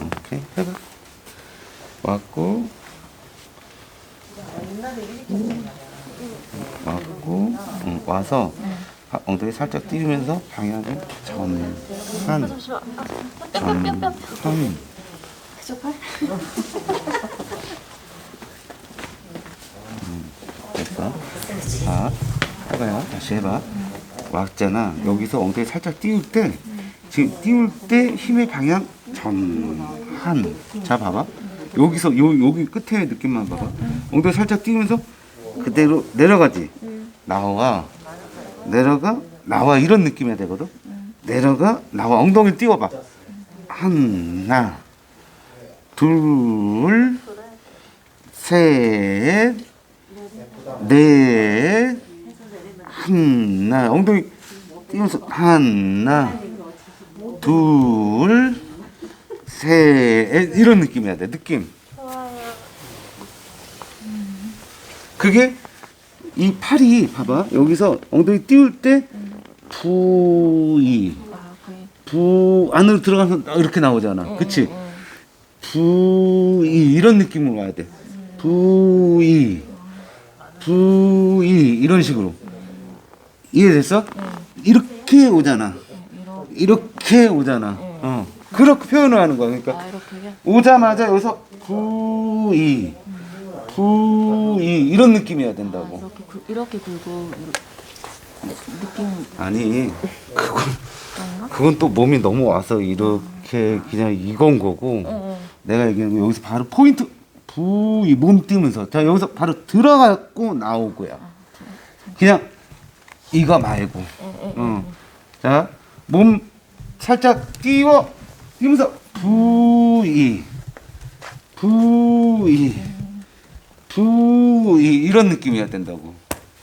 오케이 해봐 왔고 왔고 응, 와서 바- 엉덩이 살짝 띄우면서 방향을 전한 전한 음, 됐어. 자 해봐요. 다시 해봐. 왔잖아 여기서 엉덩이 살짝 띄울 때 지금 띄울 때 힘의 방향 전한. 자 봐봐. 여기서 요 여기 끝에 느낌만 봐봐. 엉덩이 살짝 띄우면서 그대로 내려가지. 나와. 내려가 나와. 이런 느낌이 되거든. 내려가 나와. 엉덩이 띄워봐. 하나. 둘 셋 하나 엉덩이 띄면서 하나 둘셋 이런 느낌이야 돼 느낌. 그게 이 팔이 봐봐 여기서 엉덩이 띄울 때 부이 부 안으로 들어가서 이렇게 나오잖아. 그치? 부이 이런 느낌으로 와야 돼. 부이 부이 이런 식으로 이해됐어? 이렇게 오잖아. 이렇게. 오잖아. 어. 그렇게 표현을 하는 거야. 그러니까 아 이렇게요? 오자마자 여기서 부이 부이 이런 느낌이어야 된다고. 이렇게 굴, 이렇게 굴고 이렇게 느낌. 아니 그건? 그건 또 몸이 너무 와서 이렇게 그냥 이건 거고 응. 내가 얘기하는 거 여기서 바로 포인트 부이 몸 띄면서 자 여기서 바로 들어가고 나오고요. 그냥 이거 말고. 어. 자몸 살짝 띄워. 띄면서 부이. 부이. 부이. 이런 느낌이어야 된다고